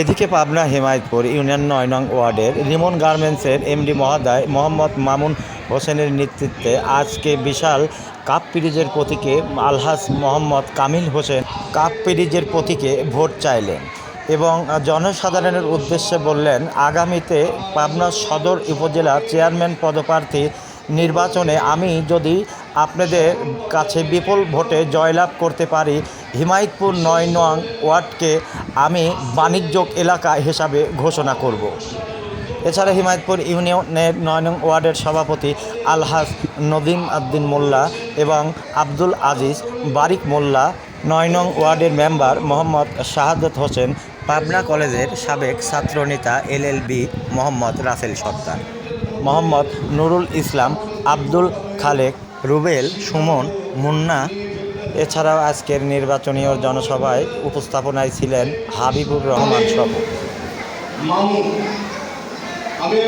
এদিকে পাবনা হেমায়তপুর ইউনিয়ন নয় নং ওয়ার্ডের রিমন গার্মেন্টসের এমডি মহাদায় মোহাম্মদ মামুন হোসেনের নেতৃত্বে আজকে বিশাল কাপ পিরিজের প্রতীকে আলহাজ মোহাম্মদ কামিল হোসেন কাপ পিরিজের প্রতীকে ভোট চাইলেন এবং জনসাধারণের উদ্দেশ্যে বললেন, আগামীতে পাবনা সদর উপজেলা চেয়ারম্যান পদপ্রার্থী নির্বাচনে আমি যদি আপনাদের কাছে বিপুল ভোটে জয়লাভ করতে পারি, হিমায়তপুর নয় নং ওয়ার্ডকে আমি বাণিজ্যিক এলাকা হিসাবে ঘোষণা করব। এছাড়া হিমায়তপুর ইউনিয়নের নয় নং ওয়ার্ডের সভাপতি আলহাজ নদিম আদ্দিন মোল্লা এবং আব্দুল আজিজ বারিক মোল্লা, নয় নং ওয়ার্ডের মেম্বার মোহাম্মদ শাহাদত হোসেন, পাবনা কলেজের সাবেক ছাত্রনেতা এলএলবি মোহাম্মদ রাসেল সত্তার মোহাম্মদ নুরুল ইসলাম, আব্দুল খালেক, রুবেল, সুমন, মুন্না। এছাড়াও আজকের নির্বাচনী ও জনসভায় উপস্থাপনায় ছিলেন হাবিবুর রহমান মামুন আমি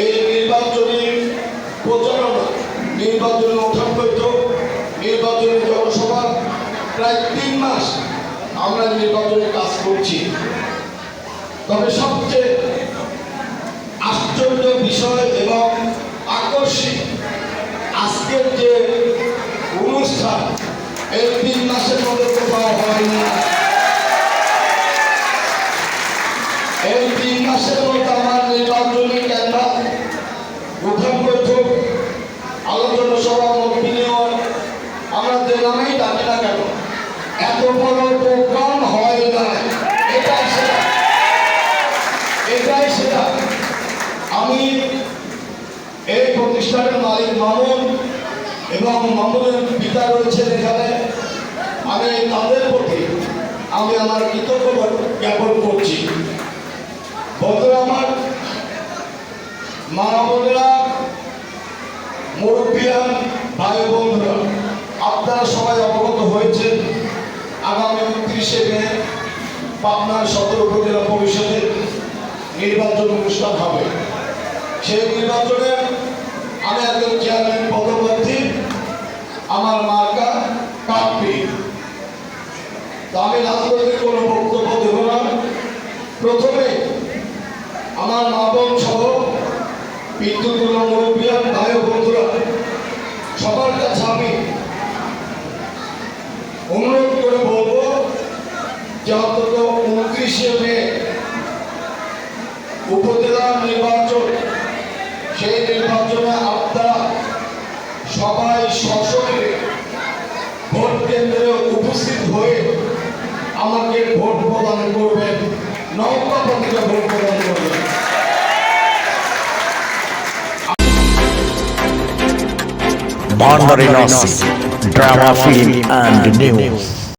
এই নির্বাচনী প্রচারণা, নির্বাচনী নির্বাচনী জনসভা প্রায় তিন মাস আমরা নির্বাচনে কাজ করছি। তবে সবচেয়ে আশ্চর্য বিষয় এবং আকর্ষিত আজকের যে অনুষ্ঠান, এই তিন মাসের মধ্যে কোথাও হয়নি। এই তিন মাসের মধ্যে আমার নির্বাচনী কেন্দ্র প্রথম বৈঠক, আলোচনা সভা, মত বিনিময়, আমরা যে নামেই ডাকি না কেন এত বড় প্রোগ্রাম হয় না এটাই সেটা এটাই সেটা আমি এই প্রতিষ্ঠানের মালিক মামুন এবং মামুনের পিতা রয়েছেন এখানে। আমি তাদের প্রতি আমি আমার কৃতজ্ঞতা জ্ঞাপন করছি। বন্ধুরা আমার, মা বোনেরা মুরব্বিয়ান ভাই বন্ধুরা আপনারা সবাই অবগত হয়েছেন আগামী উনত্রিশে মে পাবনার সদর উপজেলা পরিষদের নির্বাচন অনুষ্ঠান হবে। সেই নির্বাচনে আমি একজন চেয়ারম্যান পদপ্রার্থী আমার মার্কা কাপি। আমি রাজনৈতিক কোনো বক্তব্য দেব না। প্রথমে আমার মা বোন সহ বিদ্যুৎগুলো মুরব্বিয়ান ভাই বন্ধুরা, সবার কাছে আমি অনুরোধ করে বলব যে অন্তত উনত্রিশে মে উপজেলা নির্বাচন, সেই নির্বাচনে আপনারা সবাই সশরীরে ভোট কেন্দ্রে উপস্থিত হয়ে আমাকে ভোট প্রদান করবেন নৌকা পত্রিকা ভোট প্রদান করবেন Bonbari Nasi, drama film and news.